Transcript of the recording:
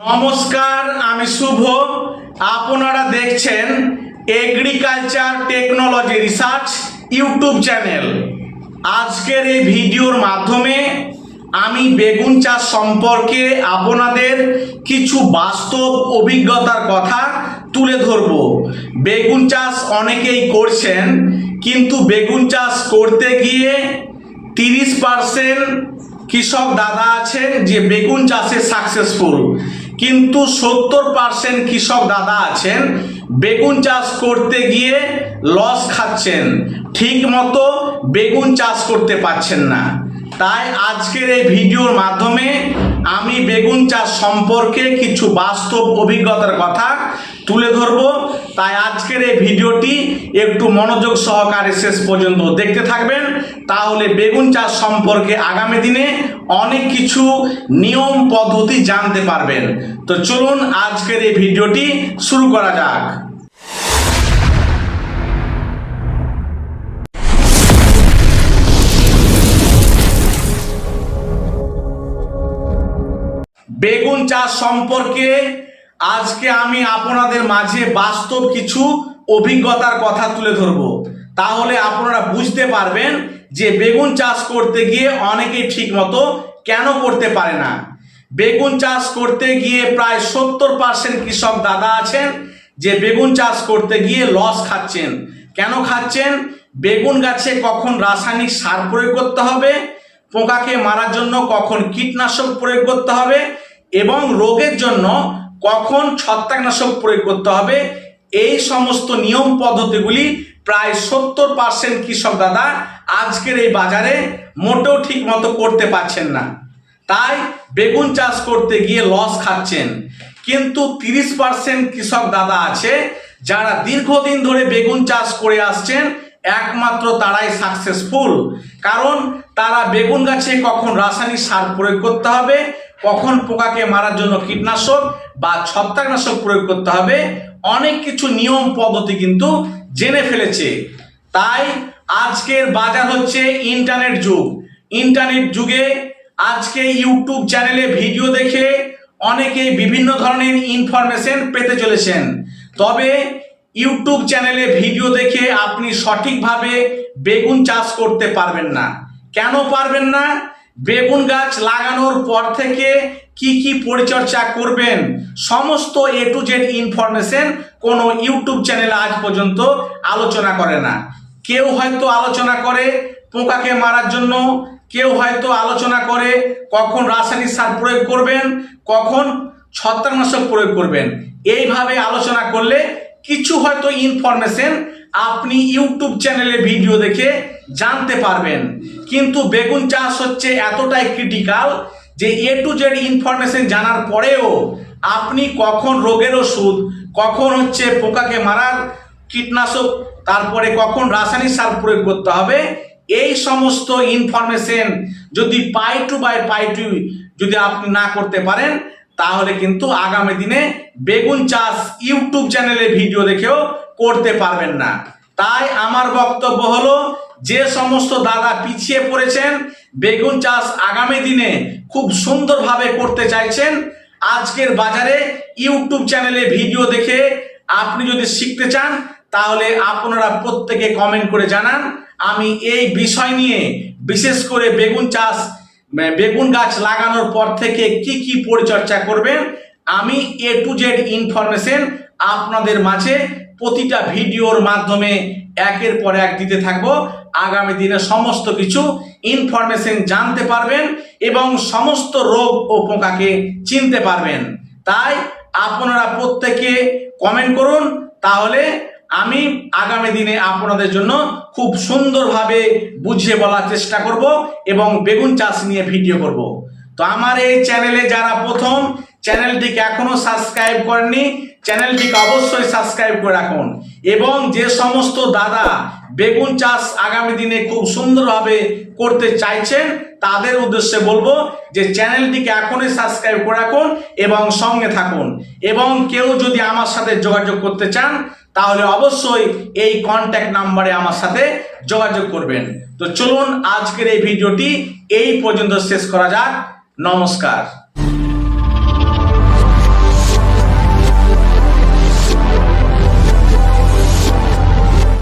নমস্কার, আমি শুভ। আপনারা দেখছেন agriculture technology research YouTube channel আজকের এই ভিডিওর মাধ্যমে আমি বেগুন চাষ সম্পর্কে আপনাদের কিছু বাস্তব অভিজ্ঞতার কথা তুলে ধরব। বেগুন চাষ অনেকেই করছেন, কিন্তু বেগুন চাষ করতে গিয়ে তিরিশ পার্সেন্ট কৃষক দাদা আছেন যে বেগুন চাষে সাকসেসফুল কিন্তু সত্তর পার্সেন্ট কৃষক দাদা আছেন, বেগুন চাষ করতে গিয়ে লস খাচ্ছেন ঠিক মতো বেগুন চাষ করতে পারছেন না। তাই আজকের এই ভিডিওর মাধ্যমে আমি বেগুন চাষ সম্পর্কে কিছু বাস্তব অভিজ্ঞতার কথা তুলে ধরব। তাই আজকের এই ভিডিওটি একটু মনোযোগ সহকারে শেষ পর্যন্ত দেখতে থাকবেন। তাহলে বেগুন চাষ সম্পর্কে আগামী দিনে অনেক কিছু নিয়ম পদ্ধতি জানতে পারবেন। তো চলুন আজকের এই ভিডিওটি শুরু করা যাক। বেগুন চাষ সম্পর্কে আজকে আমি আপনাদের মাঝে বাস্তব কিছু অভিজ্ঞতার কথা তুলে ধরব। তাহলে আপনারা বুঝতে পারবেন যে বেগুন চাষ করতে গিয়ে অনেকেই ঠিক মতো কেন করতে পারে না। বেগুন চাষ করতে গিয়ে প্রায় সত্তর পার্সেন্ট কৃষক দাদা আছেন যে বেগুন চাষ করতে গিয়ে লস খাচ্ছেন। কেন খাচ্ছেন? বেগুন গাছে কখন রাসায়নিক সার প্রয়োগ করতে হবে, পোকাকে মারার জন্য কখন কীটনাশক প্রয়োগ করতে হবে এবং রোগের জন্য কখন ছত্রাকনাশক প্রয়োগ করতে হবে? এই সমস্ত নিয়ম পদ্ধতিগুলি প্রায় সত্তর পার্সেন্ট কৃষক দাদা আজকের এই বাজারে মোটেও ঠিক মতো করতে পারছেন না। তাই বেগুন চাষ করতে গিয়ে লস খাচ্ছেন। কিন্তু তিরিশ পার্সেন্ট কৃষক দাদা আছে, যারা দীর্ঘদিন ধরে বেগুন চাষ করে আসছেন, একমাত্র তারাই সাকসেসফুল কারণ তারা বেগুন গাছে কখন রাসায়নিক সার প্রয়োগ করতে হবে, কখন পোকাকে মারার জন্য কীটনাশক বা ছত্রাকনাশক প্রয়োগ করতে হবে, অনেক কিছু নিয়ম পদ্ধতি কিন্তু জেনে ফেলেছে। তাই আজকের বাজার হচ্ছে ইন্টারনেট যুগ। ইন্টারনেট যুগে আজকে ইউটিউব চ্যানেলে ভিডিও দেখে অনেকেই বিভিন্ন ধরনের ইনফরমেশন পেতে চলেছেন। তবে ইউটিউব চ্যানেলে ভিডিও দেখে আপনি সঠিকভাবে বেগুন চাষ করতে পারবেন না। কেন পারবেন না? বেগুন গাছ লাগানোর পর থেকে কি কি পরিচর্যা করবেন? সমস্ত এ টু জেড ইনফরমেশন কোনো ইউটিউব চ্যানেলে আজ পর্যন্ত আলোচনা করে না। কেউ হয়তো আলোচনা করে পোকাকে মারার জন্য, কেউ হয়তো আলোচনা করে কখন রাসায়নিক সার প্রয়োগ করবেন, কখন ছত্রাকনাশক প্রয়োগ করবেন। এইভাবে আলোচনা করলে কিছু হয়তো ইনফরমেশন আপনি ইউটিউব চ্যানেলে ভিডিও দেখে জানতে পারবেন। কিন্তু বেগুন চাষ হচ্ছে এতটাই ক্রিটিক্যাল যে এ টু জেড ইনফরমেশন জানার পরেও আপনি কখন রোগের ওষুধ, কখন হচ্ছে পোকাকে মারার কীটনাশক, তারপরে কখন রাসায়নিক সার প্রয়োগ করতে হবে, এই সমস্ত ইনফরমেশন যদি পাই টু বাই পাই টু যদি আপনি না করতে পারেন তাহলে কিন্তু আগামী দিনে বেগুন চাষ ইউটিউব চ্যানেলে ভিডিও দেখেও করতে পারবেন না। তাই আমার বক্তব্য হলো, যে সমস্ত দাদা পিছিয়ে পড়েছেন, বেগুন চাষ আগামী দিনে খুব সুন্দরভাবে করতে চাইছেন, আজকের বাজারে ইউটিউব চ্যানেলে ভিডিও দেখে আপনি যদি শিখতে চান, তাহলে আপনারা প্রত্যেকে কমেন্ট করে জানান। আমি এই বিষয় নিয়ে বিশেষ করে বেগুন চাষ বেগুন গাছ লাগানোর পর থেকে কি কি পরিচর্যা করবেন, আমি এ টু জেড ইনফরমেশন আপনাদের মাঝে প্রতিটা ভিডিওর মাধ্যমে একের পর এক দিতে থাকব। আগামী দিনে সমস্ত কিছু ইনফরমেশন জানতে পারবেন এবং সমস্ত রোগ ও পোকাকে চিনতে পারবেন। তাই আপনারা প্রত্যেকে কমেন্ট করুন, তাহলে আমি আগামী দিনে আপনাদের জন্য খুব সুন্দরভাবে বুঝিয়ে বলার চেষ্টা করব এবং বেগুন চাষ নিয়ে ভিডিও করব। তো আমার এই চ্যানেলে যারা প্রথম, চ্যানেলটিকে এখনও সাবস্ক্রাইব করেননি, চ্যানেলটিকে অবশ্যই সাবস্ক্রাইব করে রাখুন। এবং যে সমস্ত দাদা বেগুন চাষ আগামী দিনে খুব সুন্দরভাবে করতে চাইছেন, তাদের উদ্দেশ্যে বলব যে চ্যানেলটিকে এখনই সাবস্ক্রাইব করে রাখুন এবং সঙ্গে থাকুন। এবং কেউ যদি আমার সাথে যোগাযোগ করতে চান তাহলে অবশ্যই এই কন্ট্যাক্ট নাম্বারে আমার সাথে যোগাযোগ করবেন। তো চলুন আজকের এই ভিডিওটি এই পর্যন্ত শেষ করা যাক। নমস্কার।